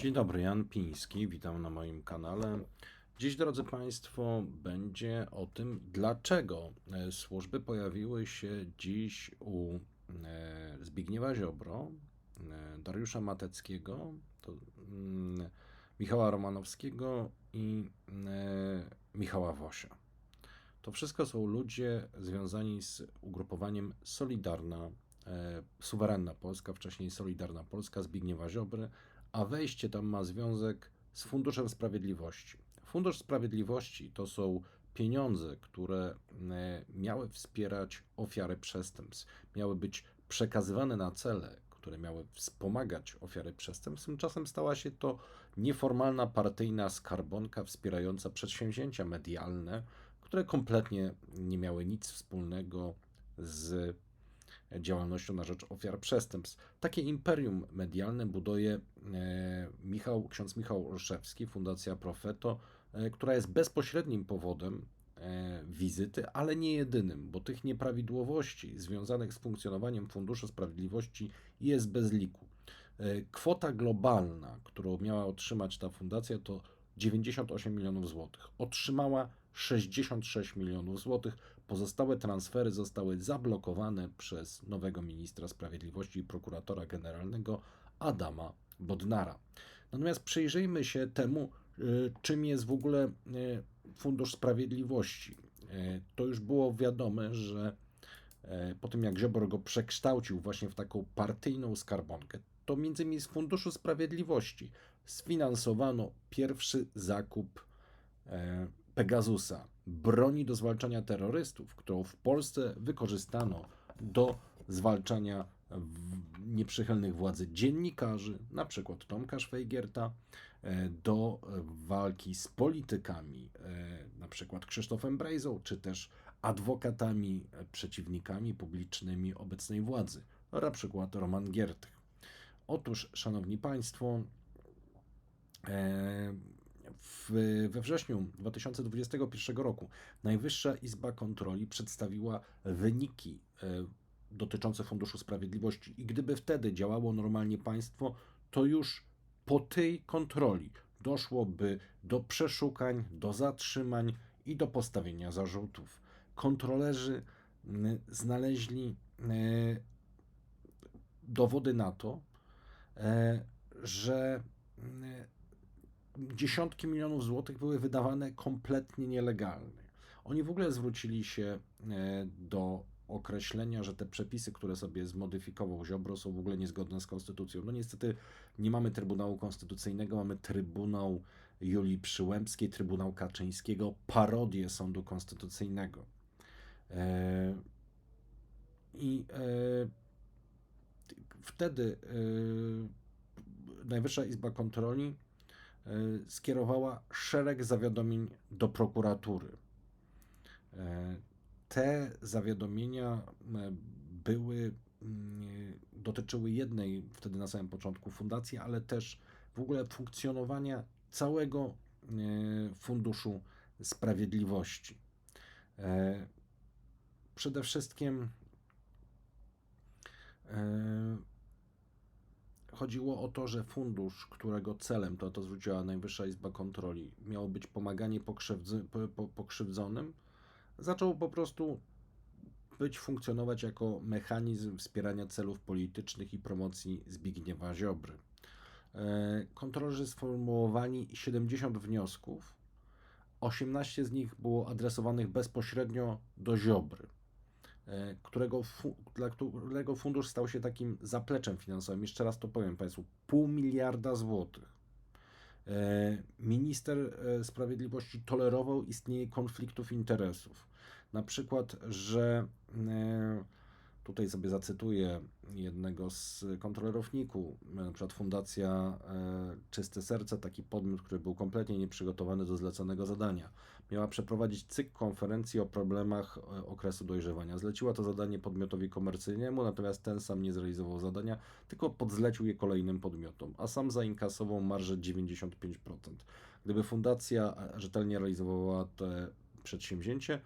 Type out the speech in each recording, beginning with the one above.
Dzień dobry, Jan Piński, witam na moim kanale. Dziś, drodzy Państwo, będzie o tym, dlaczego e, służby pojawiły się dziś u e, Zbigniewa Ziobro, e, Dariusza Mateckiego, mm, Michała Romanowskiego i Michała Wosia. To wszystko są ludzie związani z ugrupowaniem Solidarna, Suwerenna Polska, wcześniej Solidarna Polska Zbigniewa Ziobry, a wejście tam ma związek z Funduszem Sprawiedliwości. Fundusz Sprawiedliwości to są pieniądze, które e, miały wspierać ofiary przestępstw, miały być przekazywane na cele, które miały wspomagać ofiary przestępstw. Tymczasem stała się to nieformalna partyjna skarbonka wspierająca przedsięwzięcia medialne, które kompletnie nie miały nic wspólnego z działalnością na rzecz ofiar przestępstw. Takie imperium medialne buduje e, Michał, ksiądz Michał Olszewski, Fundacja Profeto, e, która jest bezpośrednim powodem e, wizyty, ale nie jedynym, bo tych nieprawidłowości związanych z funkcjonowaniem Funduszu Sprawiedliwości jest bez liku. Kwota globalna, którą miała otrzymać ta fundacja, to 98 milionów złotych. Otrzymała 66 milionów złotych. Pozostałe transfery zostały zablokowane przez nowego ministra sprawiedliwości i prokuratora generalnego Adama Bodnara. Natomiast przyjrzyjmy się temu, y, czym jest w ogóle y, Fundusz Sprawiedliwości. Y, To już było wiadome, że po tym jak Ziobro go przekształcił właśnie w taką partyjną skarbonkę, to między innymi z Funduszu Sprawiedliwości sfinansowano pierwszy zakup Pegasusa, broni do zwalczania terrorystów, którą w Polsce wykorzystano do zwalczania nieprzychylnych władzy dziennikarzy, na przykład Tomka Szwajgierta, e, do walki z politykami, e, na przykład Krzysztofem Brejzą, czy też adwokatami, e, przeciwnikami publicznymi obecnej władzy, na przykład Roman Giertych. Otóż, Szanowni Państwo, w, we wrześniu 2021 roku Najwyższa Izba Kontroli przedstawiła wyniki e, dotyczące Funduszu Sprawiedliwości i gdyby wtedy działało normalnie państwo, to już po tej kontroli doszłoby do przeszukań, do zatrzymań i do postawienia zarzutów. Kontrolerzy znaleźli e, dowody na to, e, że dziesiątki milionów złotych były wydawane kompletnie nielegalnie. Oni w ogóle zwrócili się e, do określenia, że te przepisy, które sobie zmodyfikował Ziobro, są w ogóle niezgodne z konstytucją. No niestety nie mamy Trybunału Konstytucyjnego, mamy Trybunał Julii Przyłębskiej, Trybunał Kaczyńskiego, parodię Sądu Konstytucyjnego. E, I e, wtedy Najwyższa Izba Kontroli skierowała szereg zawiadomień do prokuratury. E, Te zawiadomienia e, były, dotyczyły jednej wtedy na samym początku fundacji, ale też w ogóle funkcjonowania całego e, Funduszu Sprawiedliwości. E, Przede wszystkim e, chodziło o to, że fundusz, którego celem, to, to zwróciła Najwyższa Izba Kontroli, miało być pomaganie pokrzywdzy, po, po, pokrzywdzonym, zaczął po prostu być, funkcjonować jako mechanizm wspierania celów politycznych i promocji Zbigniewa Ziobry. E, Kontrolerzy sformułowali 70 wniosków, 18 z nich było adresowanych bezpośrednio do Ziobry którego, fu- dla którego fundusz stał się takim zapleczem finansowym. Jeszcze raz to powiem Państwu: pół miliarda złotych. E, Minister e, Sprawiedliwości tolerował istnienie konfliktów interesów. Na przykład, że e, tutaj sobie zacytuję jednego z kontrolerów NIK-u, na przykład Fundacja e, Czyste Serce, taki podmiot, który był kompletnie nieprzygotowany do zleconego zadania. Miała przeprowadzić cykl konferencji o problemach e, okresu dojrzewania. Zleciła to zadanie podmiotowi komercyjnemu, natomiast ten sam nie zrealizował zadania, tylko podzlecił je kolejnym podmiotom, a sam zainkasował marżę 95%. Gdyby fundacja rzetelnie realizowała te przedsięwzięcie,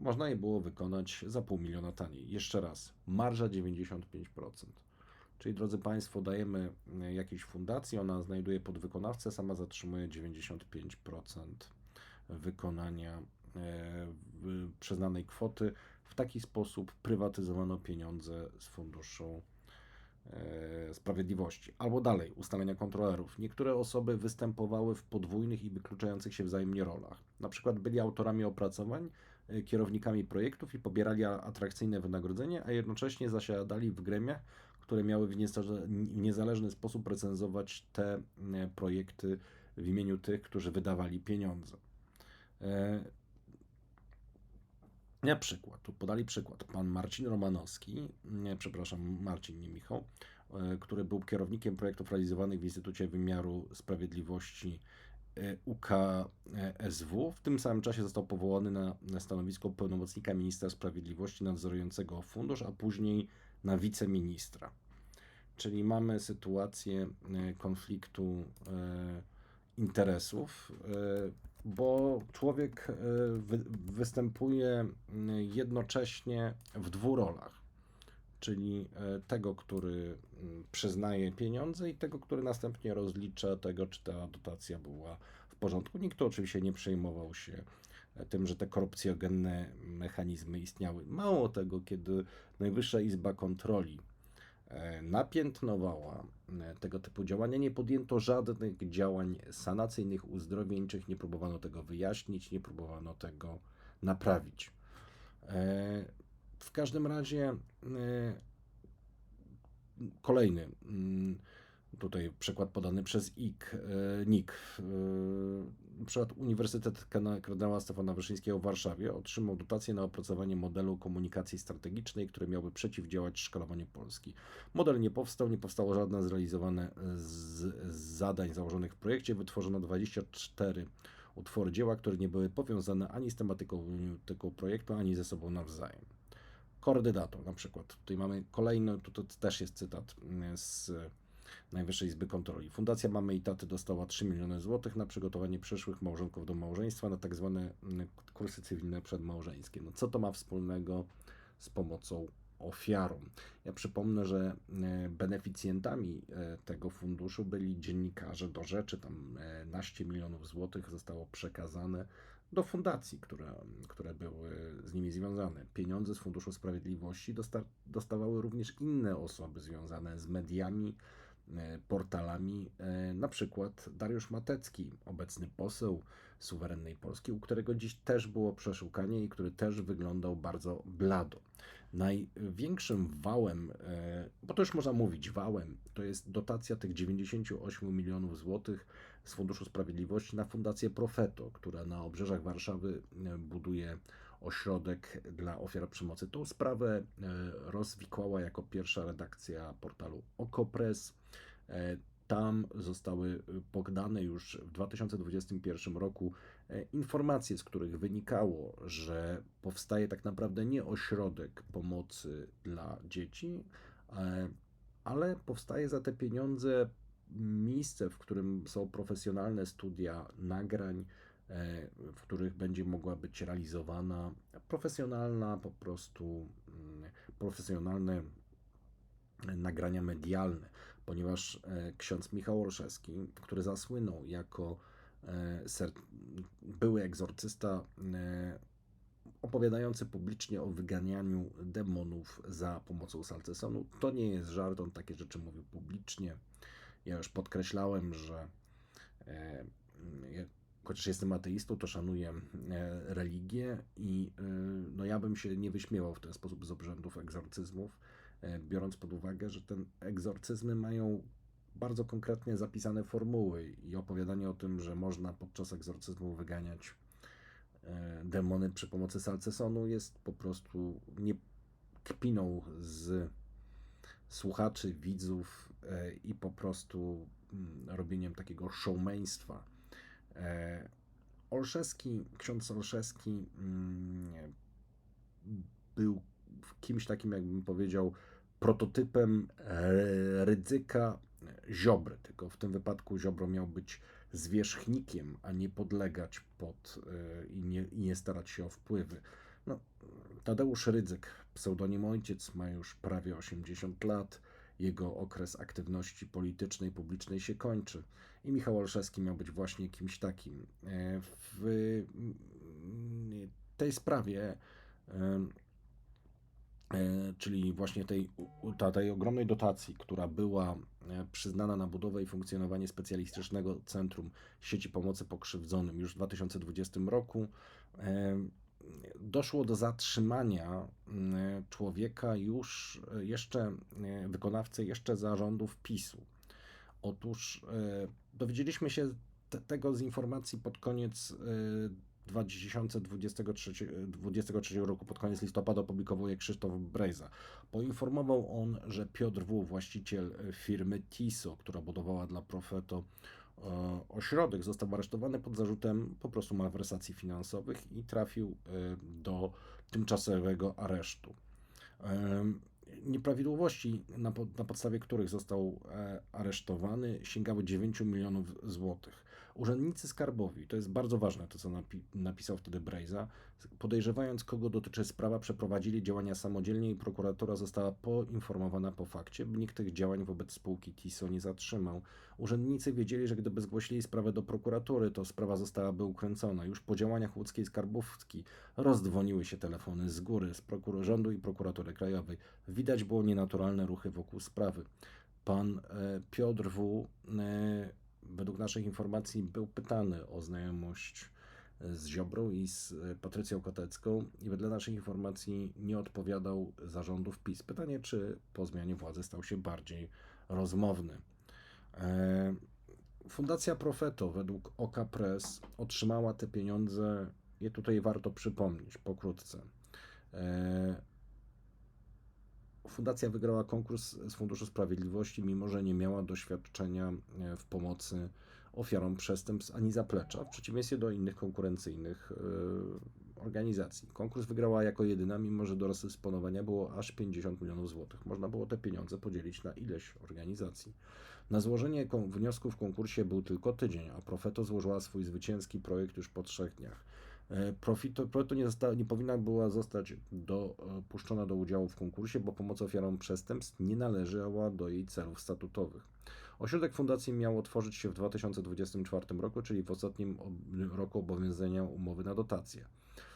można je było wykonać za pół miliona taniej. Jeszcze raz, marża 95%. Czyli drodzy Państwo, dajemy e, jakiejś fundacji, ona znajduje podwykonawcę, sama zatrzymuje 95% wykonania e, przyznanej kwoty. W taki sposób prywatyzowano pieniądze z funduszu e, sprawiedliwości. Albo dalej, ustalenia kontrolerów. Niektóre osoby występowały w podwójnych i wykluczających się wzajemnie rolach. Na przykład byli autorami opracowań, e, kierownikami projektów i pobierali atrakcyjne wynagrodzenie, a jednocześnie zasiadali w gremiach, które miały w niezale- w niezależny sposób recenzować te e, projekty w imieniu tych, którzy wydawali pieniądze. E, Na przykład, tu podali przykład, pan Marcin Romanowski, nie, przepraszam, Marcin, nie Michał, e, który był kierownikiem projektów realizowanych w Instytucie Wymiaru Sprawiedliwości e, UKSW. W tym samym czasie został powołany na, stanowisko pełnomocnika ministra sprawiedliwości nadzorującego fundusz, a później na wiceministra. Czyli mamy sytuację e, konfliktu e, interesów, e, bo człowiek e, wy, występuje jednocześnie w dwóch rolach. Czyli e, tego, który m, przyznaje pieniądze i tego, który następnie rozlicza tego, czy ta dotacja była w porządku. Nikt oczywiście nie przejmował się e, tym, że te korupcjogenne mechanizmy istniały. Mało tego, kiedy Najwyższa Izba Kontroli e, napiętnowała tego typu działania, nie podjęto żadnych działań sanacyjnych, uzdrowieńczych, nie próbowano tego wyjaśnić, nie próbowano tego naprawić. W każdym razie e, kolejny mm, tutaj przykład podany przez IK, e, NIK. e, przykład Uniwersytet Kardynała Stefana Wyszyńskiego w Warszawie otrzymał dotację na opracowanie modelu komunikacji strategicznej, który miałby przeciwdziałać szkalowaniu Polski. Model nie powstał, nie powstało żadne zrealizowane z, zadań założonych w projekcie. Wytworzono 24 utwory dzieła, które nie były powiązane ani z tematyką tego projektu, ani ze sobą nawzajem. Koordynator na przykład. Tutaj mamy kolejny, tu to też jest cytat mm, z Najwyższej Izby Kontroli. Fundacja Mamy i Taty dostała 3 miliony złotych na przygotowanie przyszłych małżonków do małżeństwa na tak zwane mm, kursy cywilne przedmałżeńskie. No co to ma wspólnego z pomocą ofiarom? Ja przypomnę, że e, beneficjentami e, tego funduszu byli dziennikarze do rzeczy, tam e, naście milionów złotych zostało przekazane do fundacji, które, które były z nimi związane. Pieniądze z Funduszu Sprawiedliwości dosta, dostawały również inne osoby związane z mediami, e, portalami, e, na przykład Dariusz Matecki, obecny poseł suwerennej Polski, u którego dziś też było przeszukanie i który też wyglądał bardzo blado. Największym wałem, e, bo to już można mówić wałem, to jest dotacja tych 98 milionów złotych z Funduszu Sprawiedliwości na Fundację Profeto, która na obrzeżach Warszawy e, buduje ośrodek dla ofiar przemocy. Tą sprawę e, rozwikłała jako pierwsza redakcja portalu Okopres. E, Tam zostały e, podane już w 2021 roku informacje, z których wynikało, że powstaje tak naprawdę nie ośrodek pomocy dla dzieci, ale powstaje za te pieniądze miejsce, w którym są profesjonalne studia nagrań, e, w których będzie mogła być realizowana profesjonalna, po prostu mm, profesjonalne nagrania medialne, ponieważ e, ksiądz Michał Olszewski, który zasłynął jako e, były egzorcysta, opowiadający publicznie o wyganianiu demonów za pomocą salcesonu, to nie jest żart, on takie rzeczy mówił publicznie. Ja już podkreślałem, że e, chociaż jestem ateistą, to szanuję e, religię i e, no ja bym się nie wyśmiewał w ten sposób z obrzędów egzorcyzmów, biorąc pod uwagę, że ten egzorcyzmy mają bardzo konkretnie zapisane formuły i opowiadanie o tym, że można podczas egzorcyzmu wyganiać demony przy pomocy salcesonu jest po prostu nie kpiną z słuchaczy, widzów e, i po prostu mm, robieniem takiego showmeństwa. E, Olszewski, ksiądz Olszewski mm, był kimś takim, jakbym powiedział, prototypem e, ryzyka Ziobry, tylko w tym wypadku Ziobro miał być zwierzchnikiem, a nie podlegać pod i nie, i nie starać się o wpływy. No, Tadeusz Rydzyk, pseudonim ojciec, ma już prawie 80 lat. jego okres aktywności politycznej, publicznej się kończy. I Michał Olszewski miał być właśnie kimś takim. E, W mm, tej sprawie, em, e, czyli właśnie tej, tej ogromnej dotacji, która była e, przyznana na budowę i funkcjonowanie specjalistycznego Centrum Sieci Pomocy Pokrzywdzonym już w 2020 roku, doszło do zatrzymania mm, człowieka już e, jeszcze, e, wykonawcy jeszcze zarządów PiSu. Otóż e, dowiedzieliśmy się te, tego z informacji pod koniec e, 2023, 2023 roku, pod koniec listopada opublikował je Krzysztof Brejza. Poinformował on, że Piotr W., właściciel firmy TISO, która budowała dla Profeto ośrodek, został aresztowany pod zarzutem po prostu malwersacji finansowych i trafił e, do tymczasowego aresztu. Em, Nieprawidłowości, na, po- na podstawie których został e, aresztowany, sięgały 9 milionów złotych. Urzędnicy skarbowi, to jest bardzo ważne, to co napi- napisał wtedy Brejza, podejrzewając kogo dotyczy sprawa, przeprowadzili działania samodzielnie i prokuratura została poinformowana po fakcie, by nikt tych działań wobec spółki TISO nie zatrzymał. Urzędnicy wiedzieli, że gdyby zgłosili sprawę do prokuratury, to sprawa zostałaby ukręcona. Już po działaniach łódzkiej skarbówki rozdzwoniły się telefony z góry, z rządu i prokuratury krajowej. Widać było nienaturalne ruchy wokół sprawy. Pan e, Piotr W. E, według naszych informacji był pytany o znajomość e, z Ziobrą i z e, Patrycją Kotecką i wedle naszych informacji nie odpowiadał zarządów PiS. Pytanie, czy po zmianie władzy stał się bardziej rozmowny. E, Fundacja Profeto według Oka Press otrzymała te pieniądze, je tutaj warto przypomnieć pokrótce. Fundacja wygrała konkurs z Funduszu Sprawiedliwości, mimo że nie miała doświadczenia e, w pomocy ofiarom przestępstw ani zaplecza, w przeciwieństwie do innych konkurencyjnych e, organizacji. Konkurs wygrała jako jedyna, mimo że do rozdysponowania było aż 50 milionów złotych. Można było te pieniądze podzielić na ileś organizacji. Na złożenie wniosku w konkursie był tylko tydzień, a Profeto złożyła swój zwycięski projekt już po trzech dniach. E, Profito, Profeto nie, została, nie powinna była zostać dopuszczona do udziału w konkursie, bo pomoc ofiarom przestępstw nie należała do jej celów statutowych. Ośrodek fundacji miał otworzyć się w 2024 roku, czyli w ostatnim roku obowiązywania umowy na dotację.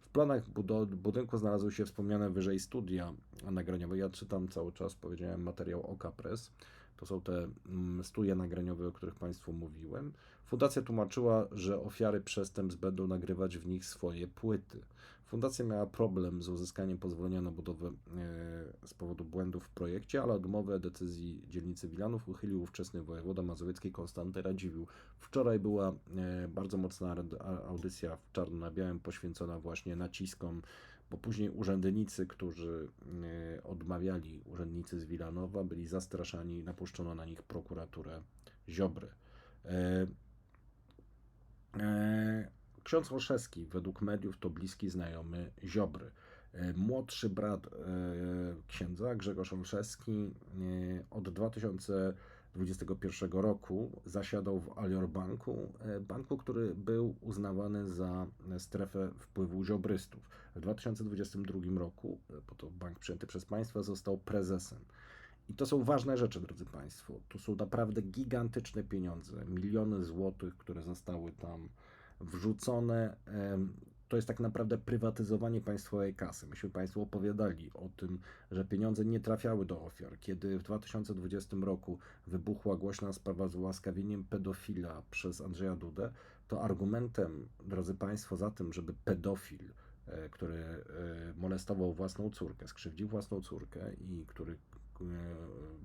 W planach budynku znalazły się wspomniane wyżej studia nagraniowe. Ja czytam cały czas, powiedziałem, materiał Oka Press. To są te mm, studia nagraniowe, o których Państwu mówiłem. Fundacja tłumaczyła, że ofiary przestępstw będą nagrywać w nich swoje płyty. Fundacja miała problem z uzyskaniem pozwolenia na budowę e, z powodu błędów w projekcie, ale odmowę decyzji dzielnicy Wilanów uchylił ówczesny wojewoda mazowiecki Konstanty Radziwiłł. Wczoraj była e, bardzo mocna audycja w czarno na białym poświęcona właśnie naciskom, bo później urzędnicy, którzy e, odmawiali, urzędnicy z Wilanowa, byli zastraszani, napuszczono na nich prokuraturę Ziobry. E, Ksiądz Olszewski, według mediów, to bliski znajomy Ziobry. E, Młodszy brat e, księdza, Grzegorz Olszewski, od 2021 roku zasiadał w Alior Banku, banku, który był uznawany za strefę wpływu ziobrystów. W 2022 roku, bo to bank przyjęty przez państwa, został prezesem. I to są ważne rzeczy, drodzy Państwo. To są naprawdę gigantyczne pieniądze, miliony złotych, które zostały tam wrzucone. To jest tak naprawdę prywatyzowanie państwowej kasy. Myśmy Państwu opowiadali o tym, że pieniądze nie trafiały do ofiar. Kiedy w 2020 roku wybuchła głośna sprawa z ułaskawieniem pedofila przez Andrzeja Dudę, to argumentem, drodzy Państwo, za tym, żeby pedofil, e, który e, molestował własną córkę, skrzywdził własną córkę i który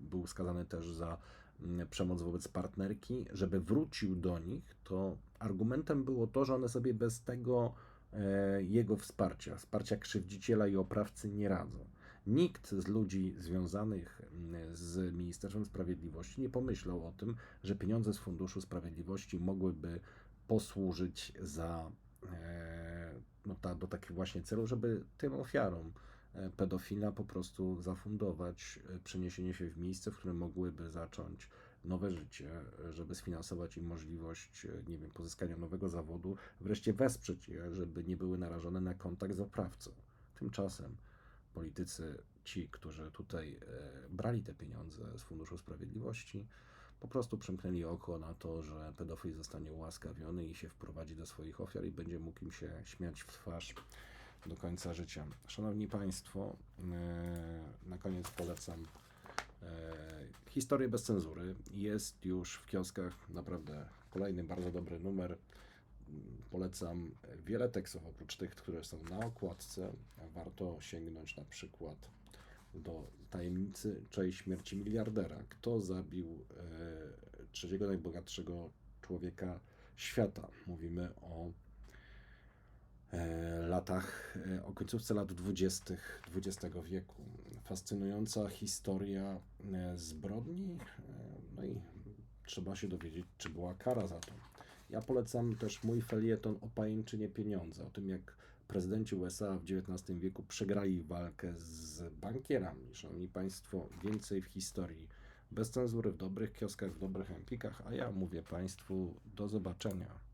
był skazany też za mm, przemoc wobec partnerki, żeby wrócił do nich, to argumentem było to, że one sobie bez tego e, jego wsparcia, wsparcia krzywdziciela i oprawcy nie radzą. Nikt z ludzi związanych mm, z Ministerstwem Sprawiedliwości nie pomyślał o tym, że pieniądze z Funduszu Sprawiedliwości mogłyby posłużyć za e, no ta, do takich właśnie celów, żeby tym ofiarom e, pedofila po prostu zafundować e, przeniesienie się w miejsce, w którym mogłyby zacząć nowe życie, e, żeby sfinansować im możliwość, e, nie wiem, pozyskania nowego zawodu, wreszcie wesprzeć je, żeby nie były narażone na kontakt z oprawcą. Tymczasem politycy, ci, którzy tutaj e, brali te pieniądze z Funduszu Sprawiedliwości, po prostu przymknęli oko na to, że pedofil zostanie ułaskawiony i się wprowadzi do swoich ofiar i będzie mógł im się śmiać w twarz do końca życia. Szanowni Państwo, e, na koniec polecam e, Historię bez cenzury. Jest już w kioskach naprawdę kolejny bardzo dobry numer. Polecam wiele tekstów oprócz tych, które są na okładce. Warto sięgnąć na przykład do tajemnicy czej śmierci miliardera. Kto zabił e, trzeciego najbogatszego człowieka świata? Mówimy o latach, e, o końcówce lat 20. XX wieku. Fascynująca historia e, zbrodni, e, no i trzeba się dowiedzieć, czy była kara za to. Ja polecam też mój felieton o pajęczynie pieniądza, o tym jak prezydenci USA w XIX wieku przegrali walkę z bankierami. Szanowni Państwo, więcej w historii bez cenzury, w dobrych kioskach, w dobrych empikach, a ja mówię Państwu do zobaczenia.